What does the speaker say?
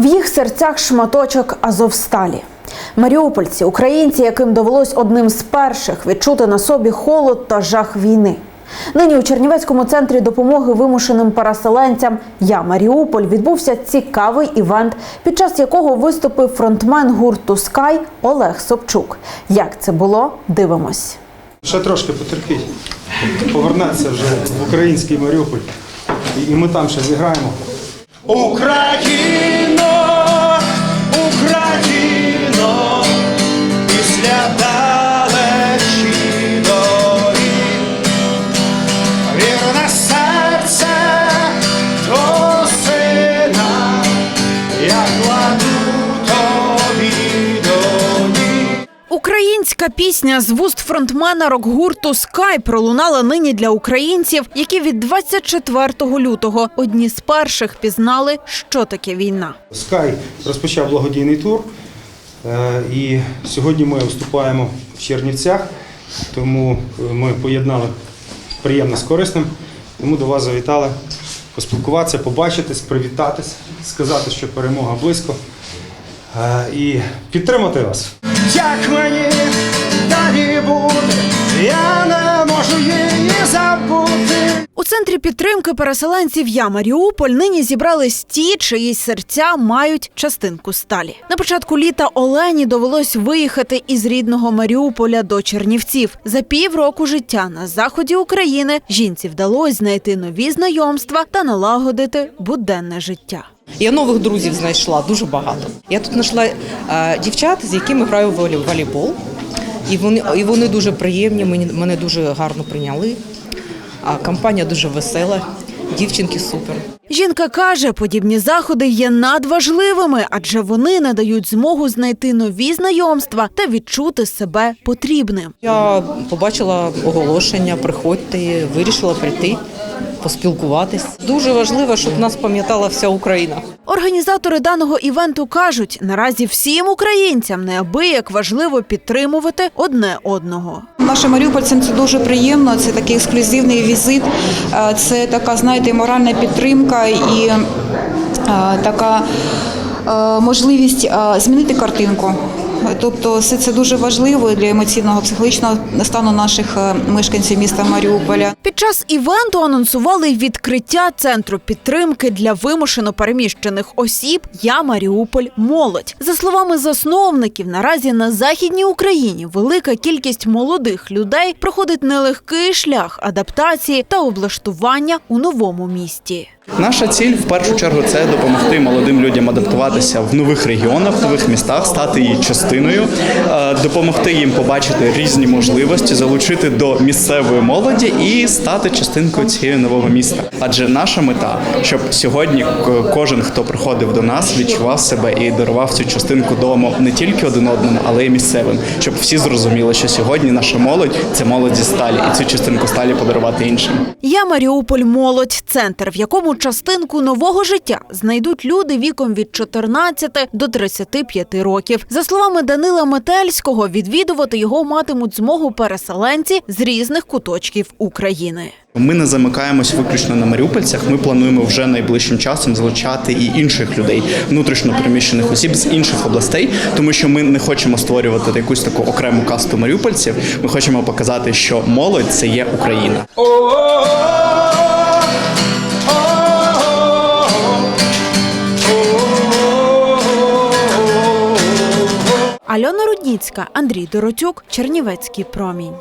В їх серцях шматочок Азовсталі. Маріупольці, українці, яким довелось одним з перших відчути на собі холод та жах війни. Нині у Чернівецькому центрі допомоги вимушеним переселенцям Я Маріуполь відбувся цікавий івент, під час якого виступив фронтмен гурту Скай Олег Собчук. Як це було? Дивимось. Ще трошки потерпіть. Повернеться вже в український Маріуполь. І- ми там ще зіграємо. Україно, Україно, після далечі дорі, вірне Українська пісня з вуст фронтмена рок-гурту Скай пролунала нині для українців, які від 24 лютого одні з перших пізнали, що таке війна. Скай розпочав благодійний тур. е, І сьогодні ми виступаємо в Чернівцях, тому е, ми поєднали приємне з корисним. Тому до вас завітали поспілкуватися, побачитись, привітатись, сказати, що перемога близько. е, І підтримати вас. Як мені далі буде, я не можу її забути. У центрі підтримки переселенців Я Маріуполь нині зібрались ті, чиї серця мають частинку сталі. На початку літа Олені довелось виїхати із рідного Маріуполя до Чернівців. За півроку життя на заході України жінці вдалося знайти нові знайомства та налагодити буденне життя. Я нових друзів знайшла дуже багато. Я тут знайшла е, дівчат, з якими граю в волейбол. І вони, і вони дуже приємні, мені, мене дуже гарно прийняли. А компанія дуже весела, дівчинки супер. Жінка каже, подібні заходи є надважливими, адже вони надають змогу знайти нові знайомства та відчути себе потрібним. Я побачила оголошення, приходьте, вирішила прийти, поспілкуватись. Дуже важливо, щоб нас пам'ятала вся Україна. Організатори даного івенту кажуть, наразі всім українцям неабияк важливо підтримувати одне одного. Нашим маріупольцям це дуже приємно. Це такий ексклюзивний візит. е, Це така, знаєте, моральна підтримка і е, така е, можливість змінити картинку. Тобто, все це дуже важливо для емоційного психологічного стану наших е, мешканців міста Маріуполя. Під час івенту анонсували відкриття центру підтримки для вимушено переміщених осіб Я Маріуполь молодь. За словами засновників, наразі на західній Україні велика кількість молодих людей проходить нелегкий шлях адаптації та облаштування у новому місті. Наша ціль в першу чергу це допомогти молодим людям адаптуватися в нових регіонах, в нових містах, стати її частиною, е, допомогти їм побачити різні можливості, залучити до місцевої молоді і стати частинкою цієї нового міста. Адже наша мета, щоб сьогодні кожен, хто приходив до нас, відчував себе і дарував цю частинку дому не тільки один одному, але й місцевим, щоб всі зрозуміли, що сьогодні наша молодь це молодь зі сталі, і цю частинку сталі подарувати іншим. Я Маріуполь молодь центр, в якому частинку нового життя знайдуть люди віком від 14 до 35 років. За словами Данила Метельського, відвідувати його матимуть змогу переселенці з різних куточків України. Ми не замикаємось виключно на маріупольцях. Ми плануємо вже найближчим часом залучати і інших людей, внутрішньо переміщених осіб з інших областей, тому що ми не хочемо створювати якусь таку окрему касту маріупольців. Ми хочемо показати, що молодь це є Україна. Альона Рудніцька, Андрій Доротюк, Чернівецький промінь.